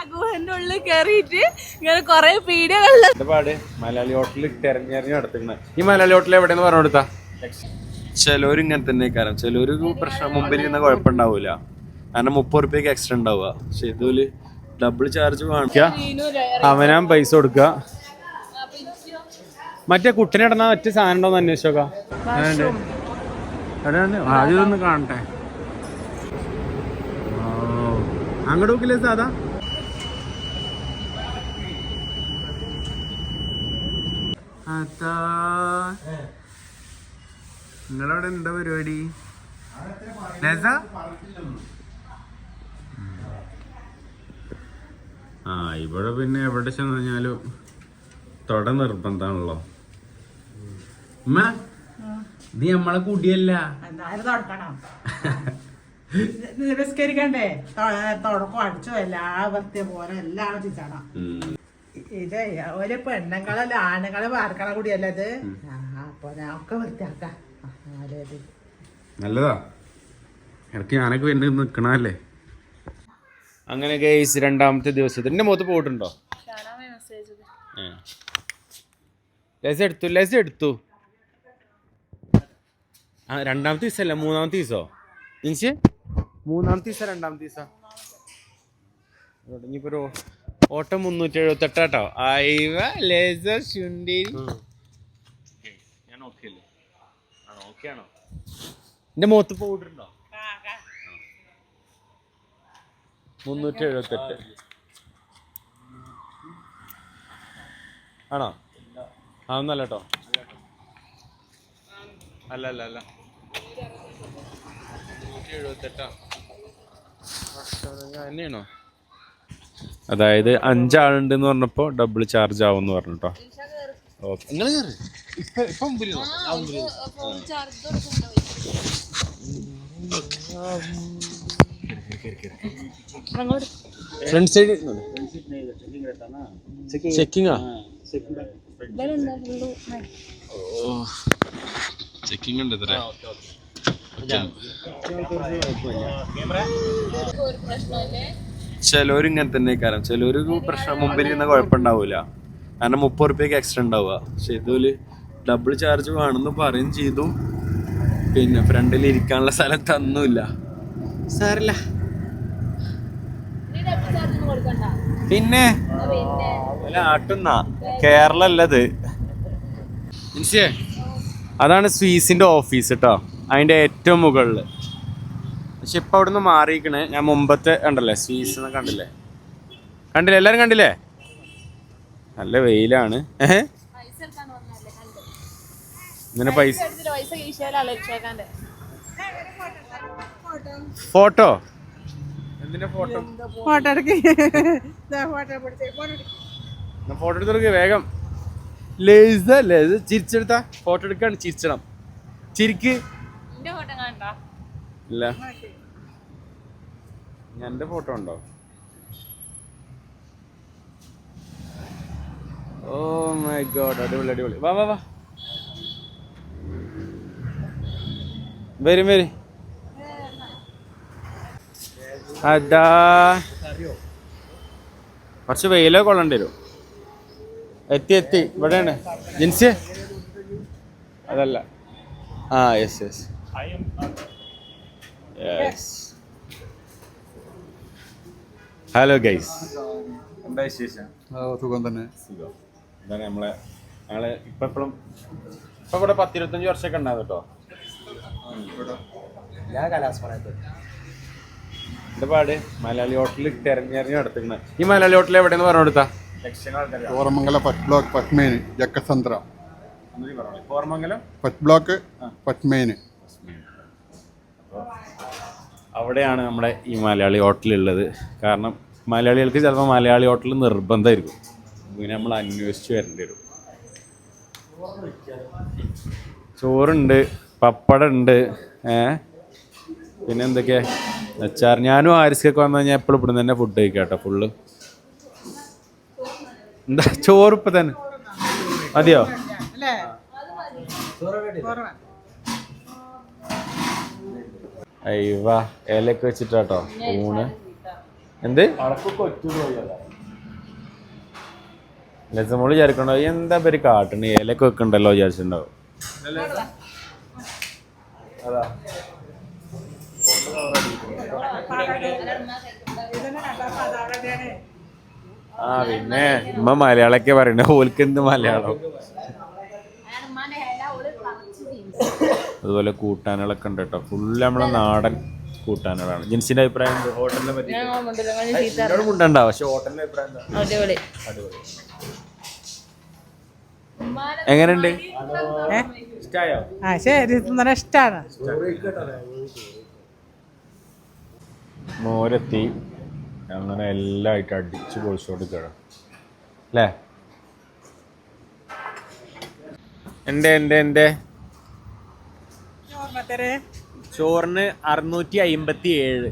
ആ ഗുഹന്റെ ഉള്ളിൽ കയറിയിട്ട് ഇങ്ങനെ കൊറേ പീഡിയകളിൽ എന്റെ പാട് മലയാളി ഹോട്ടലിൽ തെരഞ്ഞെറിഞ്ഞ് നടത്തുന്നത് ഈ മലയാളി ഹോട്ടൽ എവിടെയെന്ന് പറഞ്ഞു കൊടുത്താ? ചിലവര് ഇങ്ങനെ തന്നെ കാരണം ചിലവര് പ്രശ്നം മുമ്പിൽ ഇരുന്ന കുഴപ്പമുണ്ടാവൂല. കാരണം മുപ്പത് റുപ്യക്ക് എക്സ്ട്രാ ഉണ്ടാവുക. പക്ഷെ ഇതിൽ ഡബിൾ ചാർജ് കാണിക്ക അവനാൻ പൈസ കൊടുക്കുക മറ്റേ കുട്ടിനെ ഇടന്ന മറ്റു സാധനം ഉണ്ടോന്ന് അന്വേഷിച്ചോക്കാം ആദ്യം കാണട്ടെ. അങ്ങോട്ട് നോക്കില്ലേ സാധാ? നിങ്ങളവിടെ എന്താ പരിപാടി? ആ ഇവിടെ പിന്നെ എവിടെ ചെന്ന് കഴിഞ്ഞാലും തൊട നിർബന്ധാണല്ലോ ഉമ്മ നീ നമ്മളെ കുടിയല്ല നിസ്കരിക്കണ്ടേ തുടക്കം അടിച്ചോ എല്ലാ വൃത്തിയ പോലെ എല്ലാം ചിച്ചണം ഉം. ഇത് ഒരു പെണ്ണുങ്ങളല്ല ആണുങ്ങളെ വാർക്കണ കൂടിയല്ലേ ഇത്? ആ, അപ്പൊ ഞാൻ ഒക്കെ വൃത്തിയാക്കാം. നല്ലതാ. ഇടയ്ക്ക് ഞാനൊക്കെ വേണ്ടി നിക്കണല്ലേ അങ്ങനെ ഗൈസ് രണ്ടാമത്തെ ദിവസത്തിൽ. എന്റെ മുഖത്ത് പോയിട്ടുണ്ടോ? ലൈസ് എടുത്തു ലസ് എടുത്തു. ആ രണ്ടാമത്തെ ദിവസല്ല മൂന്നാമത്തെ ദിവസോ? മീൻസ് മൂന്നാമത്തെ ദിവസം രണ്ടാമത്തെ ദിവസം? ഇനിയിപ്പോ ഒരു ഓട്ടം മുന്നൂറ്റി എഴുപത്തി എട്ടാട്ടോ ഐവ ലേസർ ശുണ്ടി ഞാൻ ഓക്കെ അല്ലേ? ആണോ ഓക്കെ ആണോ? എന്റെ മുഖത്ത് പോയിട്ടുണ്ടോ മുന്നൂറ്റി എഴുപത്തെട്ട് ആണോ? അതൊന്നല്ല കേട്ടോ അല്ല അല്ല അല്ല. മുന്നൂറ്റി എഴുപത്തെട്ടാ തന്നെയാണോ? അതായത് അഞ്ചാളുണ്ട് എന്ന് പറഞ്ഞപ്പോ ഡബിൾ ചാർജ് ആവും എന്ന് പറഞ്ഞു കേട്ടോ ഓക്കെ നിങ്ങൾ ഫ്രണ്ട് സൈഡ് ചെക്കിങ്ങാ ചെക്കിംഗ് ഉണ്ട് ഇത്ര ചിലവര് ഇങ്ങനെ തന്നെ കാരണം ചിലവര് പ്രശ്നം മുമ്പിൽ ഇരുന്ന കുഴപ്പമുണ്ടാവൂല. കാരണം മുപ്പത് റുപ്യക്ക് എക്സ്ട്രാ ഉണ്ടാവുക. പക്ഷെ ഇതുപോലെ ഡബിൾ ചാർജ് വേണമെന്ന് പറയും ചെയ്തു. പിന്നെ ഫ്രണ്ടിൽ ഇരിക്കാനുള്ള സ്ഥലം തന്നില്ല. സാറില്ല പിന്നെ? അല്ല ആട്ടുന്ന. കേരള അല്ലത് അതാണ് സ്വീസിന്റെ ഓഫീസ് കേട്ടോ അതിന്റെ ഏറ്റവും മുകളിൽ പക്ഷെ ഇപ്പൊ അവിടുന്ന് മാറിയിരിക്കണേ. ഞാൻ മുമ്പത്തെ കണ്ടല്ലേ? സീസൺ കണ്ടില്ലേ? കണ്ടില്ലേ? എല്ലാരും കണ്ടില്ലേ? നല്ല വെയിലാണ്. ഏഹ്? ഇങ്ങനെ പൈസ ഫോട്ടോ? എന്തിന്റെ ഫോട്ടോ? ഫോട്ടോ എടുക്ക് ഫോട്ടോ. എടുത്തെടുക്ക് വേഗം. ലേസ ലേസ. ചിരിച്ചെടുത്ത. ഫോട്ടോ എടുക്കാണ് ചിരിച്ചണം. ചിരിക്ക്. ഇല്ല. എന്റെ ഫോട്ടോ ഉണ്ടോ? ഓ മൈ ഗോഡ് അടിപൊളി അടിപൊളി. വാ വാ വാ. വരും വരും. അതാ. കുറച്ച് വെയിലോ കൊള്ളേണ്ടി വരും. എത്തി എത്തി. ഇവിടെയാണ്. ജിൻസി? അതല്ല. ആ yes yes yes hello guys എന്താ വിശേഷം? സുഖം തന്നെ. സുഖം. ഇതാണ് നമ്മളെ ഞങ്ങൾ ഇപ്പൊ എപ്പോഴും ഇപ്പൊ ഇവിടെ പത്തിരുപത്തഞ്ച് വർഷമൊക്കെ ഉണ്ടാകും കേട്ടോ. ഞാൻ കലാസ്മരണത്ത് എന്റെ പാട്? മലയാളി ഹോട്ടലിൽ തെരഞ്ഞെറിഞ്ഞ് നടത്തുന്നത് ഈ മലയാളി ഹോട്ടൽ എവിടെയെന്ന് പറഞ്ഞു കൊടുത്താ? കോറമംഗല ഫസ്റ്റ് ബ്ലോക്ക് പത്മേന് ജക്കസന്ദ്ര. കോർമംഗലം ഫസ്റ്റ് ബ്ലോക്ക് പത്മേന്. അവിടെയാണ് നമ്മുടെ ഈ മലയാളി ഹോട്ടലുള്ളത് കാരണം മലയാളികൾക്ക് ചിലപ്പോൾ മലയാളി ഹോട്ടൽ നിർബന്ധമായിരിക്കും. പിന്നെ നമ്മൾ അന്വേഷിച്ച് വരേണ്ടി വരും. ചോറുണ്ട് പപ്പടമുണ്ട് പിന്നെ എന്തൊക്കെയാ അച്ചാർ. ഞാനും ആരിസ്ക്കൊക്കെ വന്നു കഴിഞ്ഞാൽ എപ്പോഴും ഇവിടെ തന്നെ ഫുഡ് കഴിക്കാം കേട്ടോ ഫുള്ള് എന്താ? ചോറ് ഇപ്പം തന്നെ മതിയോ കുറവാ അയ്യവാ ഇലയൊക്കെ വെച്ചിട്ടാട്ടോ. ഊണ്. എന്ത്? ലസമോൾ വിചാരിക്കണോ എന്താ പേര് കാട്ടണ്? ഇലക്ക് വെക്കണ്ടല്ലോ വിചാരിച്ചിട്ടുണ്ടാവും. അതാ. ആ പിന്നെ ഉമ്മ മലയാളൊക്കെ പറയണ ഓൽക്ക് എന്ത് മലയാളം അതുപോലെ കൂട്ടാനുകളൊക്കെ ഉണ്ട് കേട്ടോ. ഫുള്ള് നമ്മളെ നാടൻ കൂട്ടാനുകളാണ്. ജിൻസിന്റെ അഭിപ്രായം എന്ത്? ഹോട്ടലിനെ പറ്റി എന്നോട് മുണ്ടണ്ട പക്ഷെ ഹോട്ടലിന്റെ അഭിപ്രായം എന്താ? അടിപൊളി. അടിപൊളി. എങ്ങനെയുണ്ട്? ശരി ഇഷ്ടാണ്. മോരെത്തി. അങ്ങനെ എല്ലാം ആയിട്ട് അടിച്ച് പൊളിച്ചോണ്ട് കേടാം അല്ലേ? എന്റെ എന്റെ എന്റെ ചോറിന് അറുന്നൂറ്റി. അയിമ്പത്തി ഏഴ്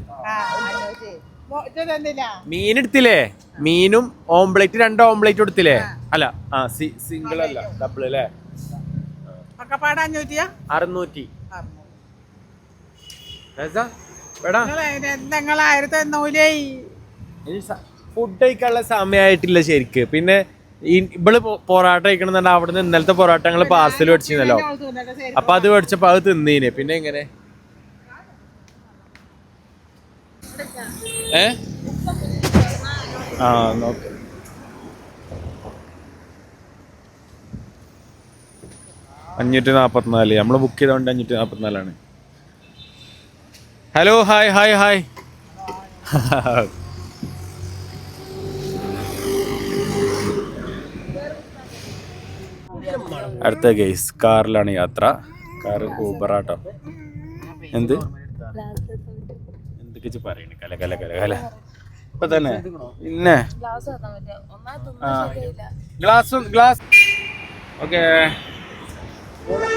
മീൻ എടുത്തില്ലേ? മീനും ഓംപ്ലേറ്റ് രണ്ട് ഓംപ്ലേറ്റ് എടുത്തില്ലേ അല്ല ആ സിംഗിൾ അല്ല ഡബിൾ അല്ലേ? അറുന്നൂറ്റി. ഫുഡ് കഴിക്കാനുള്ള സമയമായിട്ടില്ല ശരിക്ക്. പിന്നെ ഇവൾ പൊറാട്ട കഴിക്കണമെന്നുണ്ട് അവിടുന്ന് ഇന്നലത്തെ പൊറാട്ട പാർസൽ മേടിച്ചിരുന്നല്ലോ. അപ്പൊ അത് മേടിച്ചപ്പോ അത് തിന്നീന്. പിന്നെ എങ്ങനെ? ഏ? ആ നോക്ക. അഞ്ഞൂറ്റി നാപ്പത്തിനാല് നമ്മൾ ബുക്ക് ചെയ്തോണ്ട് അഞ്ഞൂറ്റി നാപ്പത്തിനാലാണ് ഹലോ ഹായ് ഹായ് ഹായ് അടുത്ത കേസ് കാറിലാണ് യാത്ര. കാർ ഊബറാട്ടോ എന്ത്? എന്തൊക്കെ പറയണ? കല കല കല കല. ഇപ്പൊ തന്നെ. പിന്നെ? ഗ്ലാസ് ഗ്ലാസ് ഓക്കെ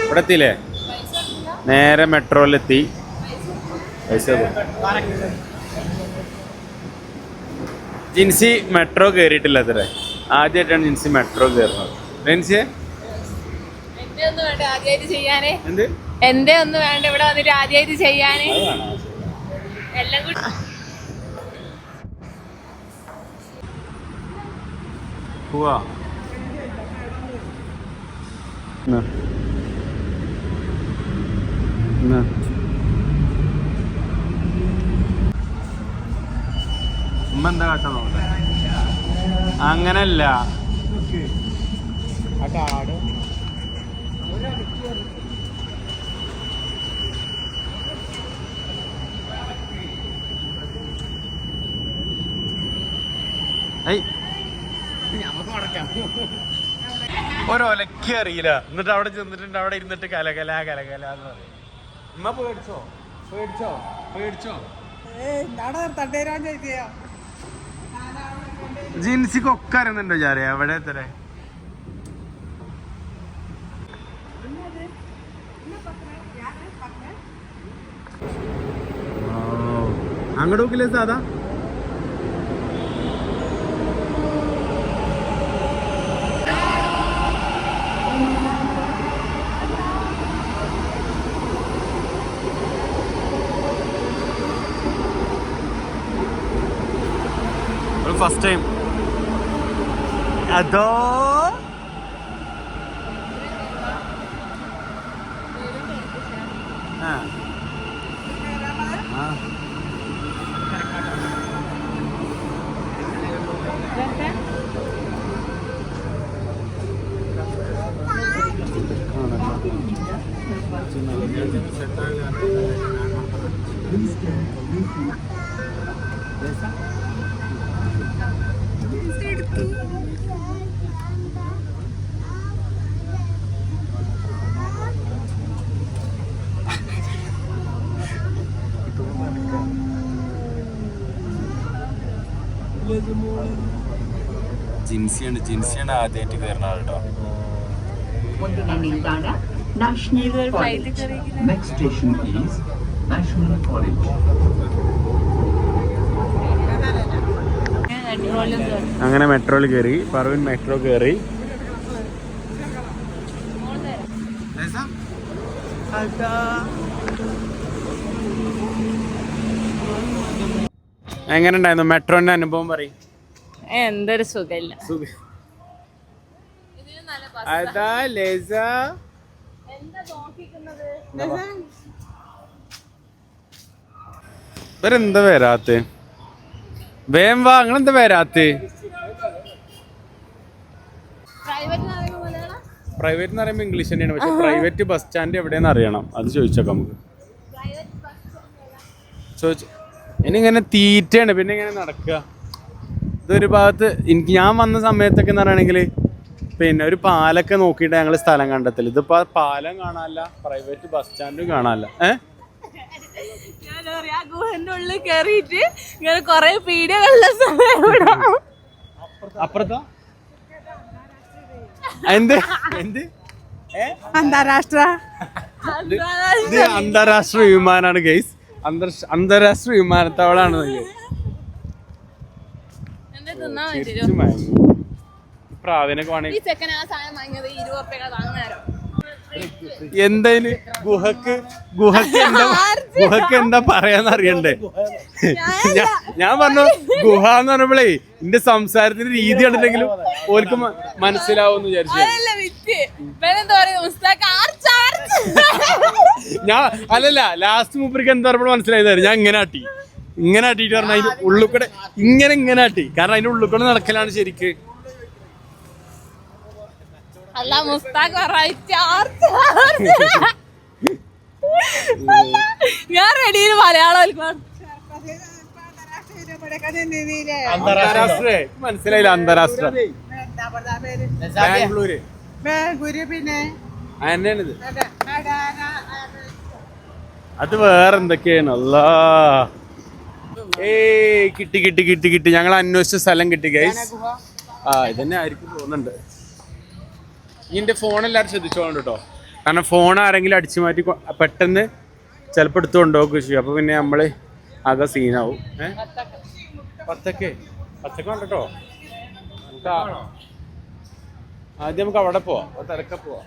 ഇവിടെ എത്തിയില്ലേ? നേരെ മെട്രോയിലെത്തി പൈസ ജിൻസി മെട്രോ കയറിയിട്ടില്ല അത്രേ ആദ്യമായിട്ടാണ് ജിൻസി മെട്രോ കയറുന്നത് ജിൻസിയെ എന്റെ ഒന്ന് വേണ്ട ആദ്യമായിട്ട് ചെയ്യാനേ. എന്ത്? എന്റെ ഒന്ന് വേണ്ട ഇവിടെ വന്നിട്ട് ആദ്യമായിട്ട് ചെയ്യാനേ. എല്ലാം കൂടി പോവാ. ഉമ്മ എന്താ അങ്ങനല്ല. ഒരൊലക്കി അറിയില്ല. എന്നിട്ട് അവിടെ ചെന്നിട്ടുണ്ട് അവിടെ ഇരുന്നിട്ട് കലകല കലകല എന്ന് പറയും. ഉമ്മ പേടിച്ചോ? പേടിച്ചോ? പേടിച്ചോ? തട്ടേരാൻ ചോദിക്കോ ജിൻസിക്ക് ഒക്കെ അറിയുന്നുണ്ടോ ചാരെ എവിടെ എത്ര അങ്ങോട്ട് നോക്കില്ലേ സാധാ? ഫസ്റ്റ് ടൈം അതോ ആ. ജിൻസിയാണ് ജിൻസിയാണ് ആദ്യമായിട്ട് കയറുന്ന ആളുട്ടോ Nilgana National College. Next station is National College. അങ്ങനെ മെട്രോയിൽ കയറി പറവിൻ മെട്രോ കയറി. എങ്ങനെ ഉണ്ടായിരുന്നു? മെട്രോന്റെ അനുഭവം പറയും. എന്തൊരു സുഖമില്ല. അതാ ലേസ. ഇവരെന്താ വരാത്ത? വേം വാ അങ്ങനെന്താ വരാത്ത? പ്രൈവറ്റ് എന്ന് പറയുമ്പോൾ ഇംഗ്ലീഷ് തന്നെയാണ് പക്ഷെ പ്രൈവറ്റ് ബസ് സ്റ്റാൻഡ് എവിടെയെന്ന് അറിയണം. അത് ചോദിച്ചേക്കാം നമുക്ക്. ചോദിച്ചു ഇനി ഇങ്ങനെ തീറ്റയാണ് പിന്നെ ഇങ്ങനെ നടക്കുക. ഇതൊരു ഭാഗത്ത് എനിക്ക് ഞാൻ വന്ന സമയത്തൊക്കെ എന്ന് പറയുകയാണെങ്കിൽ പിന്നെ ഒരു പാലൊക്കെ നോക്കിയിട്ട് ഞങ്ങൾ സ്ഥലം കണ്ടെത്തില്ല ഇതിപ്പോ പാലം കാണാനല്ല പ്രൈവറ്റ് ബസ് സ്റ്റാൻഡും കാണാനല്ല. ഏഹ് ഗുഹന്റെ ഉള്ളിൽ കേറിയിട്ട് ഇങ്ങനെ കൊറേ പീഡികളുള്ള സമയം ഇവിടെ. അപ്പുറത്തോ? എന്ത്? എന്ത്? ഏ? അന്താരാഷ്ട്ര. അന്താരാഷ്ട്ര വിമാനാണ് ഗൈസ് അന്താരാഷ്ട്ര വിമാനത്താവളാണ്. എന്നെ തിന്നാൻ പറ്റില്ല ചിരിച്ചു മയങ്ങും. ഈ പ്രാവിനൊക്കെ ഈ വേണമെങ്കിൽ ചെക്കൻ ആ സാധനം വാങ്ങിയത് ഇരുപത് ഉറുപ്പ്യ താങ്ങുന്നേരം എന്തേന്? ഗുഹക്ക് ഗുഹക്ക് എന്താ ഗുഹക്ക് എന്താ പറയാന്ന് അറിയണ്ടേ? ഞാൻ- പറഞ്ഞു ഗുഹ എന്ന് പറഞ്ഞപ്പോഴേ എന്റെ സംസാരത്തിന്റെ രീതി കണ്ടില്ലെങ്കിലും ഓർക്ക് മനസ്സിലാവും മനസ്സിലാവുമെന്ന് വിചാരിച്ചു ഞാൻ. അല്ലല്ല ലാസ്റ്റ് മൂപ്പർക്ക് എന്താ പറയുമ്പോൾ മനസ്സിലായതായിരുന്നു ഞാൻ ഇങ്ങനെ ആട്ടി. ഇങ്ങനെ ആട്ടിട്ട് പറഞ്ഞ അതിന്റെ ഉള്ളിൽ കൂടെ ഇങ്ങനെ ഇങ്ങനെ ആട്ടി. കാരണം അതിന്റെ ഉള്ളിൽ കൂടെ നടക്കലാണ് ശരിക്ക്. അല്ല മുസ്താഖ്. ഞാൻ റെഡിയിൽ മലയാളം അന്താരാഷ്ട്ര. മനസ്സിലായില്ല അന്താരാഷ്ട്ര. ബാംഗ്ലൂര്. പിന്നെ അത് വേറെന്തൊക്കെയാണ്? അല്ലാ ഏയ് കിട്ടി കിട്ടി കിട്ടി കിട്ടി. ഞങ്ങൾ അന്വേഷിച്ച സ്ഥലം കിട്ടി ഗൈസ് ആ ഇതന്നെ ആയിരിക്കും തോന്നുന്നുണ്ട്. ഇതിന്റെ ഫോൺ എല്ലാവരും ശ്രദ്ധിച്ചോണ്ട് കേട്ടോ. കാരണം ഫോൺ ആരെങ്കിലും അടിച്ചു മാറ്റി പെട്ടെന്ന് ചിലപ്പോൾ എടുത്തു കൊണ്ടുപോകുക ചെയ്യും അപ്പൊ പിന്നെ നമ്മൾ ആകെ സീനാവും ഏഹ് പത്തൊക്കെ പത്തൊക്കെ ഉണ്ട് കേട്ടോ. നമുക്ക് ആ- ആദ്യം നമുക്ക് അവിടെ പോവാം. അവിടെ തിരക്കെ പോവാം.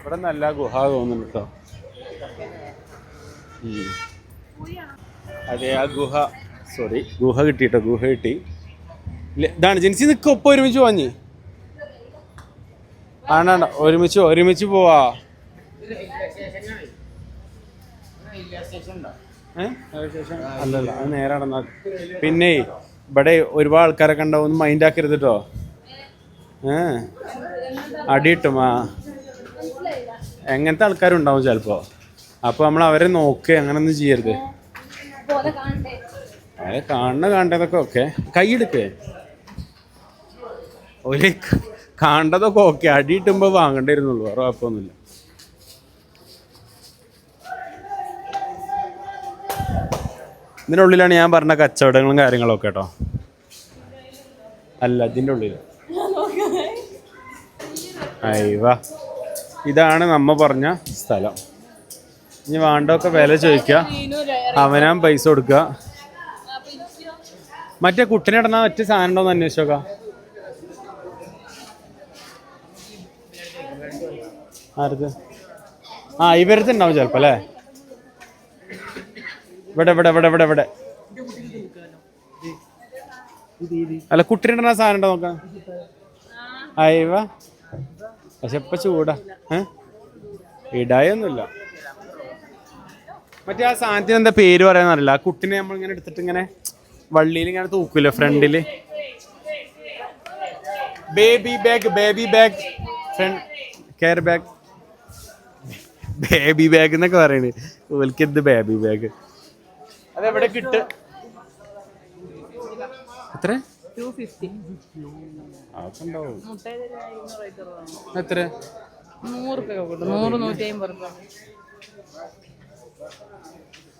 ഇവിടെ നല്ല ഗുഹ തോന്നുന്നു കേട്ടോ. അതെ ആ ഗുഹ. സോറി ഗുഹ കിട്ടിട്ടോ ഗുഹ കിട്ടി. ഇതാണ് ജനിച്ച് നിൽക്കുക ഒപ്പം ഒരുമിച്ച് പോവാഞ്ഞി ആണാണ്ട ഒരുമിച്ച് ഒരുമിച്ച് പോവാ? അല്ലല്ല അത് നേരെ നടന്നാ. പിന്നെ ഇവിടെ ഒരുപാട് ആൾക്കാരൊക്കെ ഉണ്ടാവും ഒന്ന് മൈൻഡ് ആക്കരുത് കേട്ടോ ഏ? അടി കിട്ടും ആ. എങ്ങനത്തെ ആൾക്കാരുണ്ടാവും ചിലപ്പോ? അപ്പൊ നമ്മൾ അവരെ നോക്കുക അങ്ങനൊന്നും ചെയ്യരുത്. അതെ കാണുന്ന കാണേണ്ടതൊക്കെ ഓക്കെ കൈയെടുക്കേ ഒരു കാണേണ്ടതൊക്കെ ഓക്കെ അടി കിട്ടുമ്പോ വാങ്ങേണ്ടിരുന്നുള്ളൂ വേറെ കുഴപ്പമൊന്നുമില്ല. ഇതിനുള്ളിലാണ് ഞാൻ പറഞ്ഞ കച്ചവടങ്ങളും കാര്യങ്ങളും ഒക്കെ കേട്ടോ. അല്ല ഇതിന്റെ ഉള്ളിൽ അയവ ഇതാണ് നമ്മ പറഞ്ഞ സ്ഥലം. ഇനി വേണ്ടൊക്കെ വില ചോദിക്കുക അവനാൻ പൈസ കൊടുക്കുക മറ്റേ കുട്ടിനെ ഇടന്ന മറ്റ് സാധനം ഉണ്ടോ എന്ന് ആരത് ആ ഇവരത് ഉണ്ടാവും ചിലപ്പോ അല്ലേ? ഇവിടെ ഇവിടെ ഇവിടെ ഇവിടെ ഇവിടെ. അല്ല കുട്ടിനെ ഇടുന്ന സാധനം ഉണ്ടോ നോക്കാം. അയവ പക്ഷെ ഇപ്പൊ ചൂടാ. ഏ? ഇടായൊന്നുമില്ല. മറ്റേ ആ സാധനത്തിന് എന്താ പേര് പറയാന്നറിയില്ല ആ കുട്ടിനെ നമ്മൾ ഇങ്ങനെ എടുത്തിട്ട് ഇങ്ങനെ വള്ളിയിൽ ഇങ്ങനെ തൂക്കൂല ഫ്രണ്ടിൽ. Baby bag baby bag front care bag baby bag എന്നൊക്കെ പറയണ്. ഓൽക്ക് എന്ത് ബേബി ബാഗ് അതെവിടെ കിട്ട്? എത്ര? എത്ര? നൂറ് നൂറ്റി അമ്പത്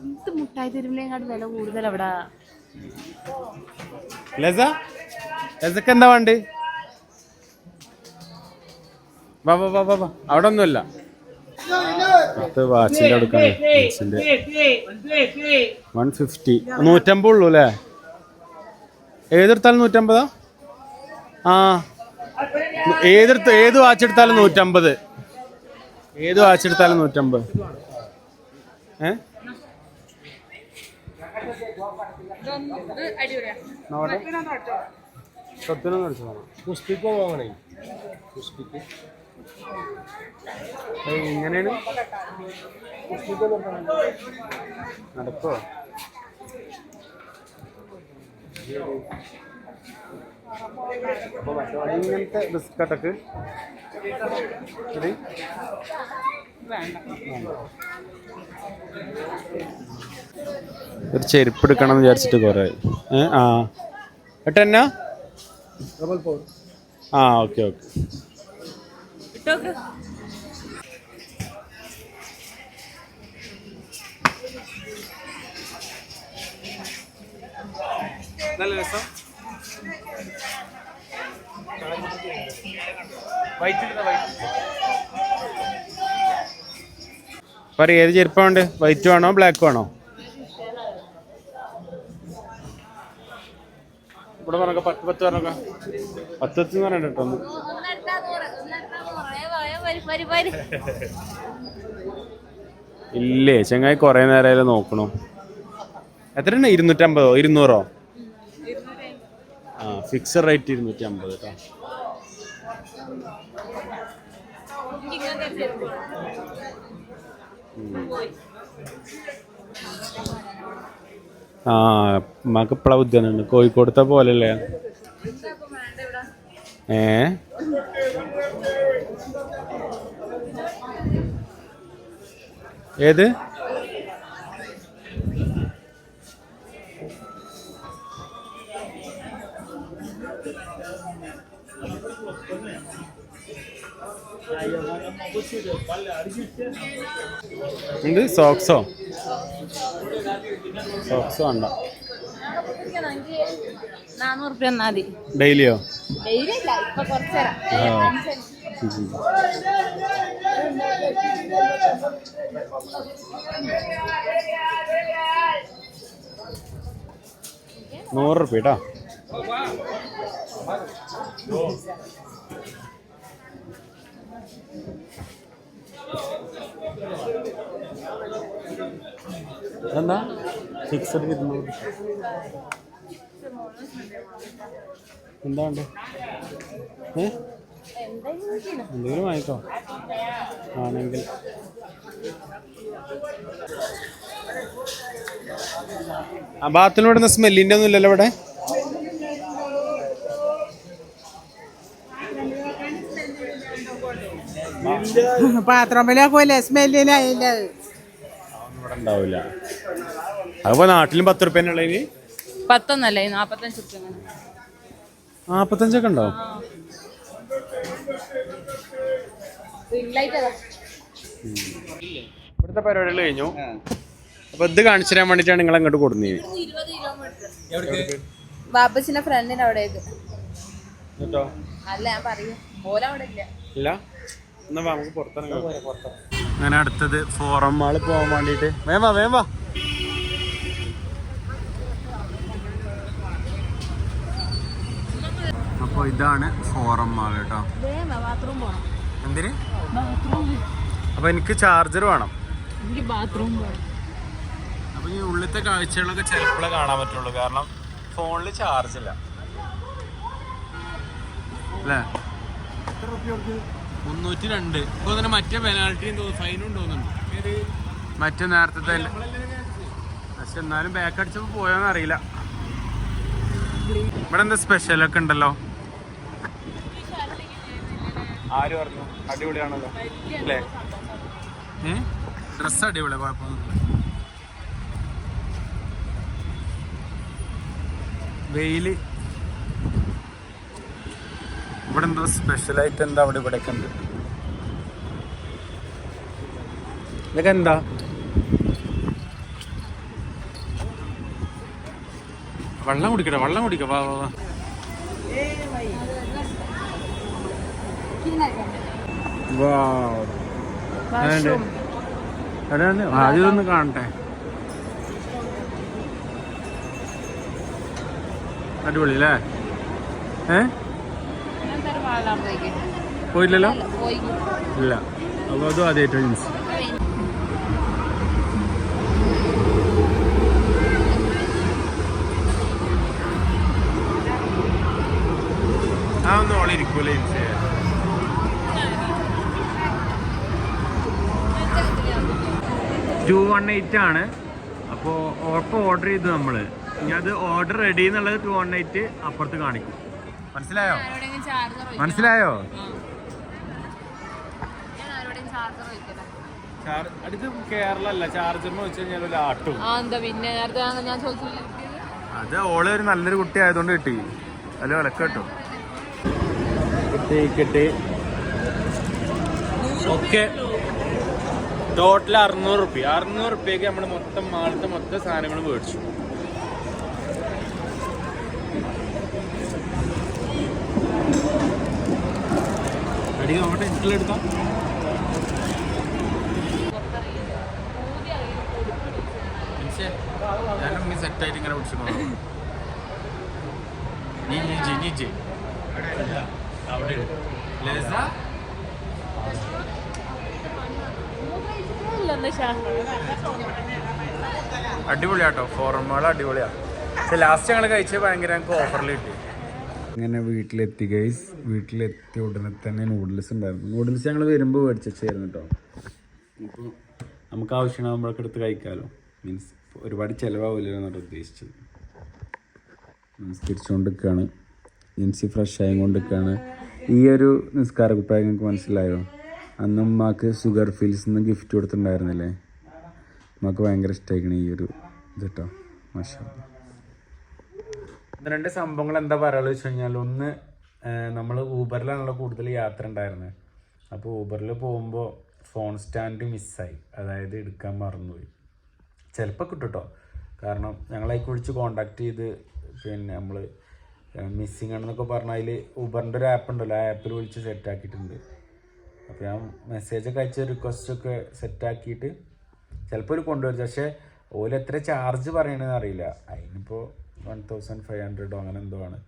ഇത് മുട്ടായി തെരുവിലേക്കാട് വില കൂടുതൽ അവിടെ? ലസ ലസക്ക് എന്താ വേണ്ടേ? വാ വാ വാ വാ വാ. അവിടെ ഒന്നുമില്ല. വൺ ഫിഫ്റ്റി നൂറ്റമ്പത് ഉള്ളൂ അല്ലേ? ഏതെടുത്താലും നൂറ്റമ്പതാ? ആ. ഏതെടുത്ത് ഏത് വാച്ച് എടുത്താലും നൂറ്റമ്പത്. ഏത് വാച്ച് എടുത്താലും നൂറ്റമ്പത്. ഏ? നോട്ടെ സത്യനും കളിച്ചു പോകണം പുസ്തിക്ക് വാങ്ങണേ? പുഷ്പിക്ക്. ഇങ്ങനെയാണ്? നടക്കോ ഇങ്ങനത്തെ ബിസ്ക്കറ്റൊക്കെ. ഇത്? ഒരു ചെരുപ്പ് എടുക്കണം എന്ന് വിചാരിച്ചിട്ട് കുറേ ആ. ഏട്ടാ എന്നാ? ആ ഓക്കെ ഓക്കെ. നല്ല രസം. പറ ഏത് ചെരുപ്പമുണ്ട് വൈറ്റ് വേണോ ബ്ലാക്ക് വേണോ? ഇവിടെ പറഞ്ഞ പത്ത് പത്ത് പറഞ്ഞ പത്ത് പത്ത് പറയണ്ട കേട്ടോ ഇല്ലേ ചെങ്ങായി കൊറേ നേരം നോക്കണോ. എത്രയാണ് ഇരുന്നൂറ്റമ്പതോ? ഇരുന്നൂറോ? ആ ഫിക്സഡ് റേറ്റ് ഇരുന്നൂറ്റി അമ്പത് കേട്ടോ ആ ഉമ്മാക്ക് ഇപ്പളാ ബുദ്ധിയുണ്ട് കോഴിക്കോടത്തെ പോലല്ലേ അല്ലേ ഏ? ഏത്? എന്ത് സോക്സോ സോക്സോ മതി ഡെയിലിയോ. നൂറ് റുപ്യ കേട്ടോ എന്താ ഫിക്സഡ് ഇരുന്നൂറ്. എന്താണ്ട് ഏ? എന്തെങ്കിലും വാങ്ങിക്കോ. ആണെങ്കിൽ. ആ ബാത്തിൽ ഇവിടുന്ന് സ്മെല്ലിന്റെ ഒന്നും ഇല്ലല്ലോ ഇവിടെ? പാത്രം വില സ്മെല്ലിനായില്ല ഇവിടെ ഉണ്ടാവില്ല. അതിപ്പോ നാട്ടിലും പത്ത് റുപ്യ ഉള്ളതിന് പത്തൊന്നല്ലേ നാപ്പത്തഞ്ച് റുപ്യ നാപ്പത്തഞ്ചൊക്കെ ഉണ്ടോ? ഇവിടുത്തെ പരിപാടികൾ കഴിഞ്ഞു. അപ്പൊ ഇത് കാണിച്ചു തരാൻ വേണ്ടിട്ടാണ് നിങ്ങൾ അങ്ങോട്ട് കൊടുന്നത് ബാബച്ചിന്റെ ഫ്രണ്ടിന്റെ അവിടേക്ക് അല്ല ഞാൻ പറയൂ. ഓല അവിടെ ഇല്ല. ഇല്ല? എന്നാ നമുക്ക് പുറത്തിറങ്ങാം. അങ്ങനെ അടുത്തത് ഫോറം മാൾ പോകാൻ വേണ്ടിട്ട്. വേവാ വേവാ അപ്പൊ ഇതാണ് ഫോറം മാൾ കേട്ടോ എന്തിന്? ബാത്റൂം അപ്പൊ എനിക്ക് ചാർജർ വേണം. എനിക്ക് ബാത്റൂം പോണം. അപ്പൊ ഈ ഉള്ളിലത്തെ കാഴ്ചകളൊക്കെ ചിലപ്പോഴേ കാണാൻ പറ്റുള്ളൂ. കാരണം ഫോണിൽ ചാർജ് ഇല്ല. അല്ലേ? മുന്നൂറ്റി രണ്ട് ഇപ്പൊ തന്നെ മറ്റേ പെനാൽറ്റിയും ഫൈനും തോന്നുന്നുണ്ട് മറ്റേ നേരത്തെ. പക്ഷെ എന്നാലും ബാക്ക് അടിച്ചപ്പോ പോയോന്ന് അറിയില്ല. ഇവിടെ എന്താ സ്പെഷ്യലൊക്കെ ഉണ്ടല്ലോ? ആര് പറഞ്ഞു? അടിപൊളിയാണല്ലോ. അല്ലേ? ഏ? ഡ്രസ് അടിപൊളി കുഴപ്പമൊന്നും വെയിൽ. ഇവിടെ എന്തോ സ്പെഷ്യലായിട്ട് എന്താ അവിടെ ഇവിടെ ഉണ്ട്? ഇതൊക്കെ എന്താ? വെള്ളം കുടിക്കട്ടെ വെള്ളം കുടിക്ക വാ വാ വാ. കാണട്ടെ. അടിപൊളി അല്ലേ ഏ? പോയില്ലല്ലോ? ഇല്ല അപ്പൊ അതും ആദ്യമായിട്ട് മീൻസ് ആ ഒന്ന് ഓളിരിക്കൂലേ ടു വൺ എയ്റ്റ് ആണ്. അപ്പോൾ ഓർപ്പം ഓർഡർ ചെയ്തു നമ്മൾ ഇനി അത് ഓർഡർ റെഡി എന്നുള്ളത് ടു വൺ എയ്റ്റ് അപ്പുറത്ത് കാണിക്കും. മനസ്സിലായോ? മനസ്സിലായോ? അടുത്ത് കേരള അല്ല ചാർജറിന് ആട്ടും. പിന്നെ ഞാൻ അത് ഓളെ ഒരു നല്ലൊരു കുട്ടി ആയതുകൊണ്ട് കിട്ടി. അല്ല വിലക്ക് കിട്ടും കിട്ടി. കിട്ടി ഓക്കെ ടോട്ടൽ അറുന്നൂറ് റുപ്യ. അറുന്നൂറ് റുപ്യക്ക് നമ്മൾ മൊത്തം മാളത്തെ മൊത്തം സാധനങ്ങൾ മേടിച്ചു. അടി നമ്മുടെ എടുക്കാം? ഞാനും നീ സെറ്റായിട്ട് ഇങ്ങനെ നീ നീ അടിപൊളിയാട്ടോ. ഫോറന്മാൾ അടിപൊളിയാ. പക്ഷെ ലാസ്റ്റ് ഞങ്ങൾ കഴിച്ചത് ഭയങ്കര ഞങ്ങൾക്ക് ഓഫറിൽ കിട്ടി. അങ്ങനെ വീട്ടിലെത്തി ഗൈസ് വീട്ടിലെത്തിയ ഉടനെ തന്നെ നൂഡിൽസ് ഉണ്ടായിരുന്നു. നൂഡിൽസ് ഞങ്ങൾ വരുമ്പോൾ മേടിച്ചായിരുന്നു കേട്ടോ അപ്പോൾ നമുക്ക് ആവശ്യമാകുമ്പോഴൊക്കെ എടുത്ത് കഴിക്കാമല്ലോ മീൻസ് ഒരുപാട് ചിലവാകില്ലല്ലോ എന്നാണ് ഉദ്ദേശിച്ചത്. നിസ്കരിച്ചുകൊണ്ട് നിൽക്കുകയാണ് ഫ്രഷ് ആയി കൊണ്ട് ഈ ഒരു നിസ്കാര അഭിപ്രായം നിങ്ങൾക്ക് മനസ്സിലായോ? അന്ന് ഉമ്മാക്ക് ഷുഗർ ഫീൽസ് നിന്ന് ഗിഫ്റ്റ് കൊടുത്തിട്ടുണ്ടായിരുന്നില്ലേ? ഉമ്മാക്ക് ഭയങ്കര ഇഷ്ടമായിക്കണേ ഈ ഒരു ഇത് കേട്ടോ മാഷാ രണ്ട് സംഭവങ്ങൾ എന്താ പറയുക വെച്ച് കഴിഞ്ഞാൽ ഒന്ന് നമ്മൾ ഊബറിലാണല്ലോ കൂടുതൽ യാത്ര ഉണ്ടായിരുന്നത് അപ്പോൾ ഊബറിൽ പോകുമ്പോൾ ഫോൺ സ്റ്റാൻഡ് മിസ്സായി അതായത് എടുക്കാൻ മറന്നുപോയി. ചിലപ്പോൾ കിട്ടും കേട്ടോ കാരണം ഞങ്ങളെ കുറിച്ച് കോണ്ടാക്ട് ചെയ്ത് പിന്നെ നമ്മൾ മിസ്സിങ് ആണെന്നൊക്കെ പറഞ്ഞാൽ അതിൽ ഊബറിന്റെ ഒരു ആപ്പ് ഉണ്ടല്ലോ ആ ആപ്പിൽ വിളിച്ച് സെറ്റാക്കിയിട്ടുണ്ട് അപ്പോൾ ഞാൻ മെസ്സേജൊക്കെ അയച്ച് റിക്വസ്റ്റൊക്കെ സെറ്റാക്കിയിട്ട് ചിലപ്പോൾ ഒരു കൊണ്ടുവരും. പക്ഷേ ഓലെത്ര ചാർജ് പറയണമെന്ന് അറിയില്ല. അതിനിപ്പോൾ വൺ തൗസൻഡ് ഫൈവ് ഹൺഡ്രഡോ അങ്ങനെ എന്തോ ആണ്.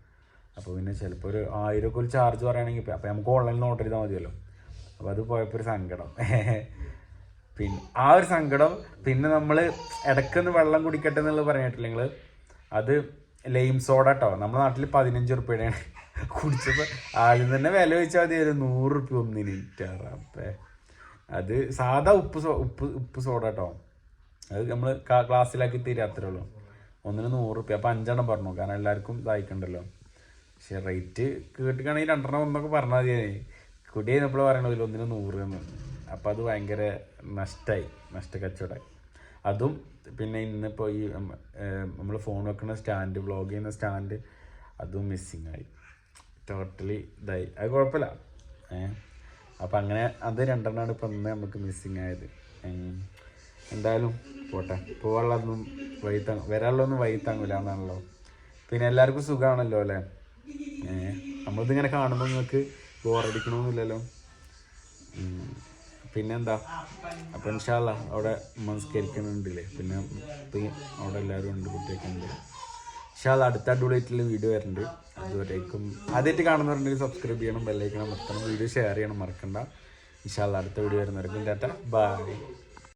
അപ്പോൾ പിന്നെ ചിലപ്പോൾ ഒരു ആയിരം ഒക്കെ ഒരു ചാർജ് പറയുകയാണെങ്കിൽ അപ്പോൾ നമുക്ക് ഓൺലൈനിൽ ഓർഡർ ചെയ്താൽ മതിയല്ലോ. അപ്പോൾ അത് പോയപ്പോൾ ഒരു സങ്കടം. പിന്നെ ആ ഒരു സങ്കടം പിന്നെ നമ്മൾ ഇടയ്ക്കൊന്ന് വെള്ളം കുടിക്കട്ടെ എന്നുള്ളത് പറഞ്ഞിട്ടില്ല നിങ്ങൾ അത് ലൈം സോഡ കേട്ടോ നമ്മുടെ നാട്ടിൽ പതിനഞ്ച് റുപ്യയുടെയാണ് കുടിച്ചപ്പോൾ ആദ്യം തന്നെ വില വെച്ചാൽ മതി. ഒരു നൂറ് റുപ്യ ഒന്നിന് അപ്പേ അത് സാധാ ഉപ്പ് സോ ഉപ്പ് ഉപ്പ് സോഡ കേട്ടോ അത് നമ്മൾ ക്ലാസ്സിലാക്കി തീരാത്രേ ഉള്ളൂ. ഒന്നിന് നൂറ് റുപ്യ അപ്പോൾ അഞ്ചെണ്ണം പറഞ്ഞു. കാരണം എല്ലാവർക്കും ഇതായിക്കണ്ടല്ലോ. പക്ഷെ റേറ്റ് കേട്ടിക്കാണെങ്കിൽ രണ്ടെണ്ണം ഒന്നൊക്കെ പറഞ്ഞാൽ മതി കുടി കഴിഞ്ഞപ്പോൾ പറയണത് ഇതിൽ ഒന്നിന് നൂറ് എന്ന്. അപ്പോൾ അത് ഭയങ്കര നഷ്ടമായി നഷ്ട കച്ചവടമായി അതും പിന്നെ ഇന്നിപ്പോൾ ഈ നമ്മൾ ഫോൺ വെക്കുന്ന സ്റ്റാൻഡ് വ്ളോഗ് ചെയ്യുന്ന സ്റ്റാൻഡ് അതും മിസ്സിങ് ആയി. ടോട്ടലി ഇതായി. അത് കുഴപ്പമില്ല. ഏഹ് അപ്പം അങ്ങനെ അത് രണ്ടെണ്ണമാണ് ഇപ്പം ഇന്ന് നമുക്ക് മിസ്സിങ് ആയത്. എന്തായാലും പോട്ടെ. പോകാനുള്ളതൊന്നും വഴി വരാനുള്ളതൊന്നും വഴി എന്നാണല്ലോ. പിന്നെ എല്ലാവർക്കും സുഖമാണല്ലോ അല്ലേ? നമ്മളിതിങ്ങനെ കാണുമ്പോൾ നിങ്ങൾക്ക് ബോറടിക്കണമെന്നില്ലല്ലോ. പിന്നെന്താ? അപ്പം ഇൻഷാല്ല അവിടെ മനസ്കരിക്കുന്നുണ്ടല്ലേ പിന്നെ അവിടെ എല്ലാവരും ഉണ്ട് കുട്ടിയൊക്കെ ഉണ്ട്. ഇൻഷാല്ല അടുത്ത അടിപൊളിയായിട്ടുള്ള വീഡിയോ വരുന്നുണ്ട് അതുവരേക്കും ആദ്യമായിട്ട് കാണുന്നവരുണ്ടെങ്കിൽ സബ്സ്ക്രൈബ് ചെയ്യണം ബെല്ലൈക്കണം മറക്കണം വീഡിയോ ഷെയർ ചെയ്യണം മറക്കണ്ട. ഇൻഷാല്ല അടുത്ത വീഡിയോ വരുന്നവർക്കും ഡാറ്റ ബൈ